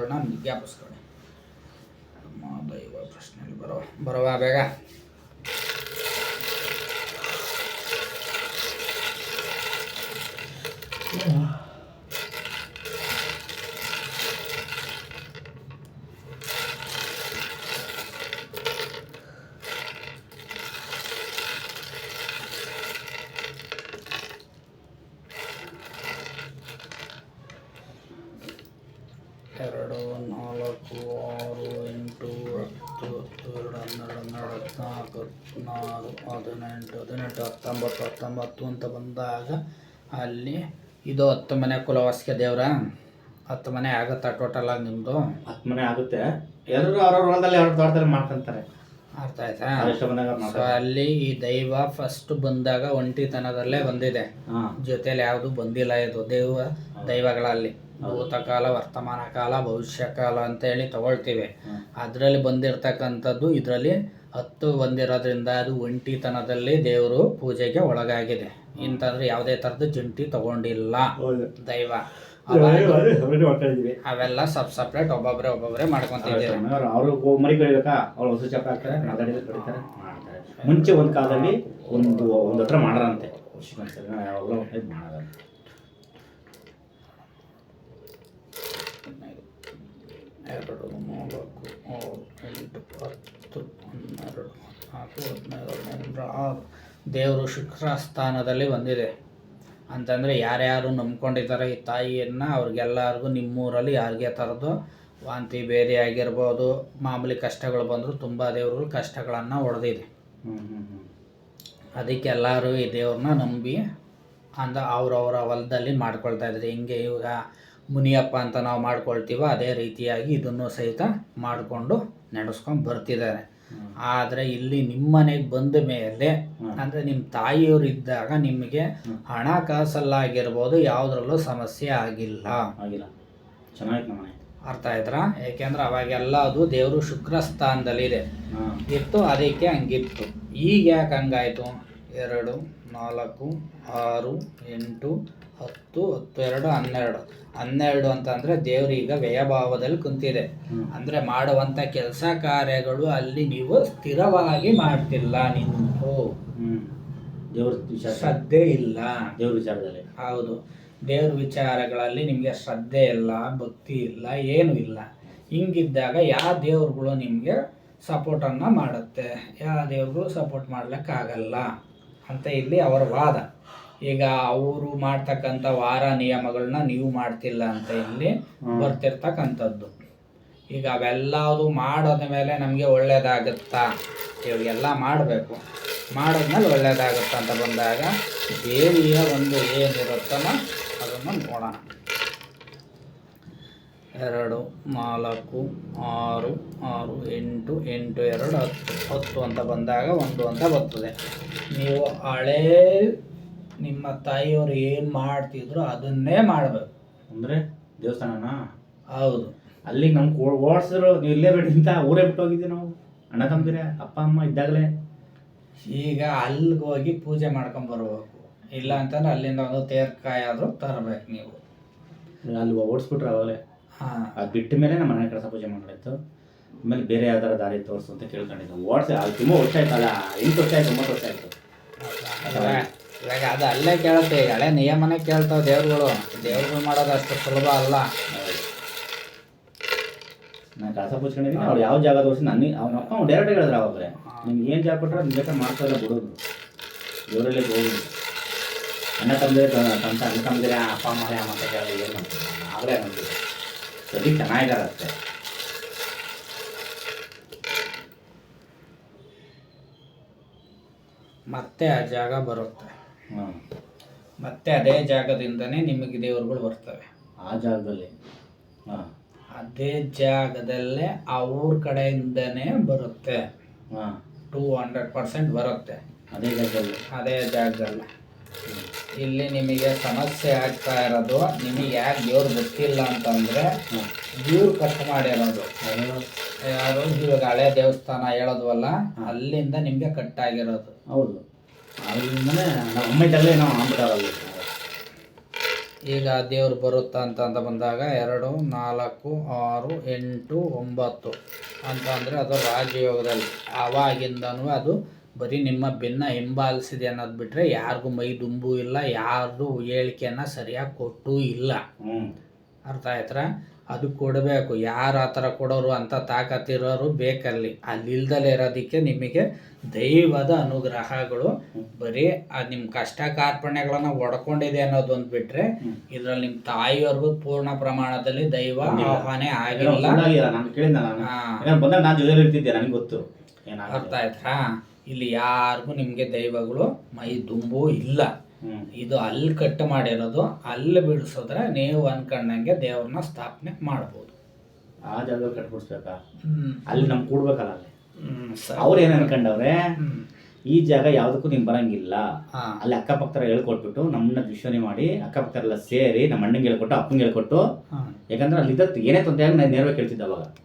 ದೈವಗಳನ್ನ ಪುಸ್ತಕ ನಮ್ಮ ದೈವ ಪ್ರಶ್ನೆಯಲ್ಲಿ ಬರೋ ಬರುವ ಬೇಗ. ಎರಡು, ನಾಲ್ಕು, ಆರು, ಎಂಟು, ಹತ್ತು ಹತ್ತು ಎರಡು ಹನ್ನೆರಡು ಹನ್ನೆರಡು ಹದಿನಾಲ್ಕು, ಹದಿನಾರು, ಹದಿನೆಂಟು ಹದಿನೆಂಟು, ಹತ್ತೊಂಬತ್ತು ಹತ್ತೊಂಬತ್ತು ಅಂತ ಬಂದಾಗ ಅಲ್ಲಿ ಇದು ಹತ್ತು ಮನೆ ಕುಲವಾಸಿಕೆ ದೇವ್ರ. ಹತ್ತು ಮನೆ ಆಗುತ್ತಾ ಟೋಟಲ್ ಆಗಿ ನಿಮ್ಮದು ಹತ್ತು ಮನೆ ಆಗುತ್ತೆ. ಎಲ್ಲರೂ ಅವ್ರವ್ರ ಹೊಲದಲ್ಲಿ ಅವ್ರ ತೋಟದಲ್ಲಿ ಮಾಡ್ಕೊಂತಾರೆ ಅರ್ಥ ಆಯ್ತಾ? ಸೊ ಅಲ್ಲಿ ಈ ದೈವ ಫಸ್ಟ್ ಬಂದಾಗ ಒಂಟಿತನದಲ್ಲೇ ಬಂದಿದೆ. ಜೊತೆಯಲ್ಲಿ ಜೊತೆಲಿ ಯಾವುದು ಬಂದಿಲ್ಲ ಇದು ದೈವ ದೈವಗಳಲ್ಲಿ. ಭೂತಕಾಲ ವರ್ತಮಾನ ಕಾಲ ಭವಿಷ್ಯ ಕಾಲ ಅಂತ ಹೇಳಿ ತಗೊಳ್ತೀವಿ. ಅದರಲ್ಲಿ ಬಂದಿರತಕ್ಕಂಥದ್ದು ಇದರಲ್ಲಿ ಹತ್ತು ಬಂದಿರೋದ್ರಿಂದ ಅದು ಒಂಟಿತನದಲ್ಲಿ ದೇವರು ಪೂಜೆಗೆ ಒಳಗಾಗಿದೆ. ಇಂತಂದ್ರೆ ಯಾವುದೇ ಥರದ ಜಂಟಿ ತಗೊಂಡಿಲ್ಲ ದೈವ. ಅವೆಲ್ಲ ಸಬ್ ಸಪ್ರೇಟ್ ಒಬ್ಬೊಬ್ರೆ ಒಬ್ಬೊಬ್ರೆ ಮಾಡ್ಕೊಂತಿದ್ದೇವೆ ಅವರು ಮರಿ ಕಳಿಬೇಕಾ ಅವ್ರು ಹೊಸ ಚಪ್ಪ ಹಾಕ್ತಾರೆ ಕಡಿತಾರೆ ಮಾಡ್ತಾರೆ ಮುಂಚೆ ಒಂದು ಕಾಲದಲ್ಲಿ ಒಂದು ಒಂದು ಹತ್ರ ಮಾಡಾರಂತೆ ಎರಡು ನಾಲ್ಕು ಎಂಟು ಹತ್ತು ಹನ್ನೆರಡು ಹದಿನಾಲ್ಕು ಹದಿನೈದು ಹದಿನೆಂಟು ಆರು ದೇವರು ಶುಕ್ರ ಸ್ಥಾನದಲ್ಲಿ ಬಂದಿದೆ ಅಂತಂದರೆ ಯಾರ್ಯಾರು ನಂಬ್ಕೊಂಡಿದ್ದಾರೆ ಈ ತಾಯಿಯನ್ನು ಅವ್ರಿಗೆಲ್ಲರಿಗೂ ನಿಮ್ಮೂರಲ್ಲಿ ಯಾರಿಗೆ ಥರದ್ದು ವಾಂತಿ ಬೇರೆ ಆಗಿರ್ಬೋದು, ಮಾಮೂಲಿ ಕಷ್ಟಗಳು ಬಂದರೂ ತುಂಬ ದೇವರು ಕಷ್ಟಗಳನ್ನು ಹೊಡೆದಿದೆ ಅದಕ್ಕೆಲ್ಲರೂ ಈ ದೇವ್ರನ್ನ ನಂಬಿ ಅಂದ ಅವ್ರವ್ರ ಹೊಲದಲ್ಲಿ ಮಾಡ್ಕೊಳ್ತಾ ಇದ್ದಾರೆ ಹಿಂಗೆ ಇವಾಗ ಮುನಿಯಪ್ಪ ಅಂತ ನಾವು ಮಾಡ್ಕೊಳ್ತೀವೋ ಅದೇ ರೀತಿಯಾಗಿ ಇದನ್ನು ಸಹಿತ ಮಾಡಿಕೊಂಡು ನಡೆಸ್ಕೊಂಡು ಬರ್ತಿದ್ದಾರೆ. ಆದರೆ ಇಲ್ಲಿ ನಿಮ್ಮ ಮನೆಗೆ ಬಂದ ಮೇಲೆ ಅಂದ್ರೆ ನಿಮ್ಮ ತಾಯಿಯವರು ಇದ್ದಾಗ ನಿಮಗೆ ಹಣ ಹಣಕಾಸಲ್ಲಾಗಿರ್ಬೋದು ಯಾವುದ್ರಲ್ಲೂ ಸಮಸ್ಯೆ ಆಗಿಲ್ಲ. ಆಗಿಲ್ಲ. ಚೆನ್ನಾಗಿ ಅರ್ಥ ಆಯ್ತಾ ಯಾಕೆಂದ್ರೆ ಅವಾಗೆಲ್ಲ ಅದು ದೇವರು ಶುಕ್ರ ಸ್ಥಾನದಲ್ಲಿದೆ ಇತ್ತು ಅದಕ್ಕೆ ಹಂಗಿತ್ತು. ಈಗ ಯಾಕೆ ಹಂಗಾಯ್ತು? ಎರಡು ನಾಲ್ಕು ಆರು ಎಂಟು ಹತ್ತು ಹತ್ತು ಎರಡು ಹನ್ನೆರಡು. ಹನ್ನೆರಡು ಅಂತಂದರೆ ದೇವ್ರು ಈಗ ವ್ಯಯಭಾವದಲ್ಲಿ ಕುಂತಿದೆ. ಅಂದ್ರೆ ಅಂದರೆ ಮಾಡುವಂಥ ಕೆಲಸ ಕಾರ್ಯಗಳು ಅಲ್ಲಿ ನೀವು ಸ್ಥಿರವಾಗಿ ಮಾಡ್ತಿಲ್ಲ ನಿಂತು ದೇವ್ರ ವಿಚಾರ. ಶ್ರದ್ಧೆ ಇಲ್ಲ. ದೇವ್ರ ವಿಚಾರದಲ್ಲಿ. ಹೌದು. ದೇವ್ರ ವಿಚಾರಗಳಲ್ಲಿ ನಿಮಗೆ ಶ್ರದ್ಧೆ ಇಲ್ಲ ಭಕ್ತಿ ಇಲ್ಲ ಏನೂ ಇಲ್ಲ. ಹಿಂಗಿದ್ದಾಗ ಯಾವ ದೇವ್ರುಗಳು ನಿಮಗೆ ಸಪೋರ್ಟನ್ನು ಮಾಡುತ್ತೆ? ಯಾವ ದೇವ್ರುಗಳು ಸಪೋರ್ಟ್ ಮಾಡ್ಲಿಕ್ಕಾಗಲ್ಲ? ಅಂತ ಇಲ್ಲಿ ಅವರ ವಾದ. ಈಗ ಅವರು ಮಾಡ್ತಕ್ಕಂಥ ವಾರ ನಿಯಮಗಳನ್ನ ನೀವು ಮಾಡ್ತಿಲ್ಲ ಅಂತ ಇಲ್ಲಿ. ಬರ್ತಿರ್ತಕ್ಕಂಥದ್ದು. ಈಗ ಅವೆಲ್ಲದು ಮಾಡೋದ ಮೇಲೆ ನಮಗೆ ಒಳ್ಳೇದಾಗುತ್ತಾ? ಇವಾಗೆಲ್ಲ ಮಾಡಬೇಕು. ಮಾಡಿದ್ಮೇಲೆ ಒಳ್ಳೇದಾಗುತ್ತಾ ಅಂತ ಬಂದಾಗ ದೇವಿಯ ಒಂದು ಏನಿರುತ್ತಲ್ಲ ಅದನ್ನು ನೋಡೋಣ. ಎರಡು ನಾಲ್ಕು ಆರು ಆರು ಎಂಟು ಎಂಟು ಎರಡು ಹತ್ತು ಹತ್ತು ಅಂತ ಬಂದಾಗ ಒಂದು ಅಂತ ಬರ್ತದೆ. ನೀವು ಹಳೇ ನಿಮ್ಮ ತಾಯಿಯವರು ಏನು ಮಾಡ್ತಿದ್ರು ಅದನ್ನೇ ಮಾಡಬೇಕು. ಅಂದರೆ ದೇವಸ್ಥಾನನಾ? ಹೌದು. ಅಲ್ಲಿಗೆ ನಮ್ಗೆ ಓಡಿಸಿದ್ರು ನೀವು ಇಲ್ಲೇ ಬೇಡಿ ಅಂತ ಊರೇ ಬಿಟ್ಟು ಹೋಗಿದ್ದೀವಿ ನಾವು. ಅಣ್ಣ ತಮ್ಮದಿರ ಅಪ್ಪ ಅಮ್ಮ ಇದ್ದಾಗಲೇ. ಈಗ ಅಲ್ಲಿಗೆ ಹೋಗಿ ಪೂಜೆ ಮಾಡ್ಕೊಂಡ್ ಬರ್ಬೇಕು. ಇಲ್ಲ ಅಂತಂದ್ರೆ ಅಲ್ಲಿಂದ ಒಂದು ತೇರ್ಕಾಯಿ ಆದರೂ ತರಬೇಕು ನೀವು. ಅಲ್ಲಿ ಓಡಿಸ್ಬಿಟ್ರೆ ಅವಾಗಲೇ. ಹಾಂ. ಅದು ಬಿಟ್ಟ ಮೇಲೆ ನಮ್ಮ ಮನೆ ಕೆಲಸ ಪೂಜೆ ಮಾಡಿತ್ತು ಆಮೇಲೆ ಬೇರೆ ಯಾವ್ದಾರ ದಾರಿ ತೋರಿಸು ಅಂತ ಕೇಳ್ಕೊಂಡಿದ್ದೆ. ಓಡಿಸಿ ಅಲ್ಲಿ ತುಂಬ ವರ್ಷ ಆಯ್ತಲ್ಲ? ಎಂಟು ವರ್ಷ ಆಯ್ತು ಒಂಬತ್ತು ವರ್ಷ ಆಯ್ತು. ಇವಾಗ ಅದು ಅಲ್ಲೇ ಕೇಳುತ್ತೆ ಈಗ ಹಳೆ ನಿಯಮನೇ ಕೇಳ್ತಾವೆ ದೇವ್ರುಗಳು. ದೇವ್ರುಗಳು ಮಾಡೋದು ಅಷ್ಟು ಸುಲಭ ಅಲ್ಲ. ನಾನು ಕಸ ಪುಚ್ಕೊಂಡಿದ್ದೀನಿ ಅವ್ರು ಯಾವ ಜಾಗ ತೋರಿಸಿ ನನ್ನ ಅವ್ನ ಅಪ್ಪ ಅವ್ನು ಡೈರೆಕ್ಟ್ ಹೇಳಿದ್ರೆ ಅವಾಗ್ರೆ ನಿಮ್ಗೆ ಏನು ಜಾಗ ಕೊಟ್ಟರೆ ನಿಮ್ಮ ಬೇಕಾದ್ರೆ ಮಾಡ್ತಾರೆ ಬಿಡೋದು. ಇವರಲ್ಲಿ ಹೋಗುದು ಅಣ್ಣ ತಮ್ಮದೇ ತಂತ ಅಣ್ಣ ತಂದಿರ ಅಪ್ಪ ಅಮ್ಮ ಯಾವ ಅಂತ ಕೇಳಿ ಏನು ಮಾಡ್ತಾರೆ? ಆಗಲೇ ನಂಬಿದೆ ಸರಿ ಚೆನ್ನಾಗಿರತ್ತೆ. ಮತ್ತೆ ಆ ಜಾಗ ಬರುತ್ತೆ. ಮತ್ತೆ ಅದೇ ಜಾಗದಿಂದನೇ ನಿಮಗೆ ದೇವರುಗಳು ಬರ್ತವೆ. ಆ ಜಾಗದಲ್ಲಿ. ಹಾಂ. ಅದೇ ಜಾಗದಲ್ಲೇ ಅವ್ರ ಕಡೆಯಿಂದನೇ ಬರುತ್ತೆ. ಹಾಂ. ಟೂ ಹಂಡ್ರೆಡ್ ಪರ್ಸೆಂಟ್ ಬರುತ್ತೆ. ಅದೇ ಜಾಗದಲ್ಲಿ. ಅದೇ ಜಾಗದಲ್ಲಿ. ಇಲ್ಲಿ ನಿಮಗೆ ಸಮಸ್ಯೆ ಆಗ್ತಾ ಇರೋದು ನಿಮಗೆ ಯಾಕೆ ದೇವ್ರು ಗೊತ್ತಿಲ್ಲ ಅಂತಂದ್ರೆ ಹಾಂ ಇವ್ರು ಕಟ್ ಮಾಡಿರೋದು. ಯಾರು? ಇವಾಗ ಹಳೆ ದೇವಸ್ಥಾನ ಹೇಳೋದ್ವಲ್ಲ ಅಲ್ಲಿಂದ ನಿಮಗೆ ಕಟ್ ಆಗಿರೋದು ಹೌದು. ಅಲ್ಲಿಂದನೇ ನಮ್ಮ ಅಮ್ಮ ಇದ್ದಾಗಲೇ ನಾವು ಈಗ ದೇವ್ರು ಬರುತ್ತಾ ಅಂತ ಅಂತ ಬಂದಾಗ ಎರಡು ನಾಲ್ಕು ಆರು ಎಂಟು ಒಂಬತ್ತು ಅಂತ ಅಂದರೆ ಅದು ರಾಜಯೋಗದಲ್ಲಿ. ಆವಾಗಿಂದನೂ ಅದು ಬರೀ ನಿಮ್ಮ ಬೆನ್ನ ಹಿಂಬಾಲಿಸಿದೆ ಅನ್ನೋದು ಬಿಟ್ಟರೆ ಯಾರಿಗೂ ಮೈ ದುಂಬು ಇಲ್ಲ ಯಾರು ಹೇಳಿಕೆಯನ್ನು ಸರಿಯಾಗಿ ಕೊಟ್ಟು ಇಲ್ಲ. ಹ್ಞೂ ಅರ್ಥ ಆಯ್ತಾ ಅದು ಕೊಡಬೇಕು. ಯಾರು ಆ ಥರ ಕೊಡೋರು ಅಂತ ತಾಕತ್ತಿರೋರು ಬೇಕಲ್ಲಿ. ಅಲ್ಲಿ ಇಲ್ದಲೇ ಇರೋದಕ್ಕೆ ನಿಮಗೆ ದೈವದ ಅನುಗ್ರಹಗಳು. ಬರೀ ಅದು ನಿಮ್ಮ ಕಷ್ಟ ಕಾರ್ಪಣ್ಯಗಳನ್ನ ಒಡ್ಕೊಂಡಿದೆ ಅನ್ನೋದೊಂದು ಬಿಟ್ರೆ ಹ್ಮ್. ಇದ್ರಲ್ಲಿ ನಿಮ್ಮ ತಾಯಿಯವ್ರಿಗೂ ಪೂರ್ಣ ಪ್ರಮಾಣದಲ್ಲಿ ದೈವ ಆಹ್ವಾನೆ ಆಗಿಲ್ಲ. ನನಗೆ ಗೊತ್ತು. ಅರ್ಥ ಆಯ್ತಾ. ಇಲ್ಲಿ ಯಾರಿಗೂ ನಿಮಗೆ ದೈವಗಳು ಮೈ ದುಂಬು ಇಲ್ಲ. ಇದು ಅಲ್ಲಿ ಕಟ್ಟು ಮಾಡಿರೋದು ಅಲ್ಲಿ ಬಿಡಿಸಿದ್ರೆ ನೀವು ಅನ್ಕೊಂಡಂಗೆ ದೇವ್ರನ್ನ ಸ್ಥಾಪನೆ ಮಾಡ್ಬೋದು. ಆ ಜಾಗದಲ್ಲಿ ಕಟ್ಬಿಡ್ಸ್ಬೇಕಾ ಅಲ್ಲಿ ನಮ್ಗೆ ಕೂಡ್ಬೇಕಲ್ಲ ಅಲ್ಲಿ. ಅವ್ರು ಏನು ಅನ್ಕೊಂಡವ್ರೆ ಈ ಜಾಗ ಯಾವುದಕ್ಕೂ ನೀನು ಬರಂಗಿಲ್ಲ. ಅಲ್ಲಿ ಅಕ್ಕಪಕ್ಕರ ಹೇಳ್ಕೊಟ್ಬಿಟ್ಟು ನಮ್ಮನ್ನ ವಿಶ್ವನೆ ಮಾಡಿ ಅಕ್ಕಪಕ್ಕರೆಲ್ಲ ಸೇರಿ ನಮ್ಮ ಅಣ್ಣಂಗೆ ಹೇಳ್ಕೊಟ್ಟು ಅಪ್ಪಂಗೆ ಹೇಳ್ಕೊಟ್ಟು ಯಾಕಂದ್ರೆ ಅಲ್ಲಿ ಏನೇ ತೊಂದರೆ ಆಗಿ ನಾನು ನೇರವಾಗಿ ಕೇಳ್ತಿದ್ದೆ ಅವಾಗ.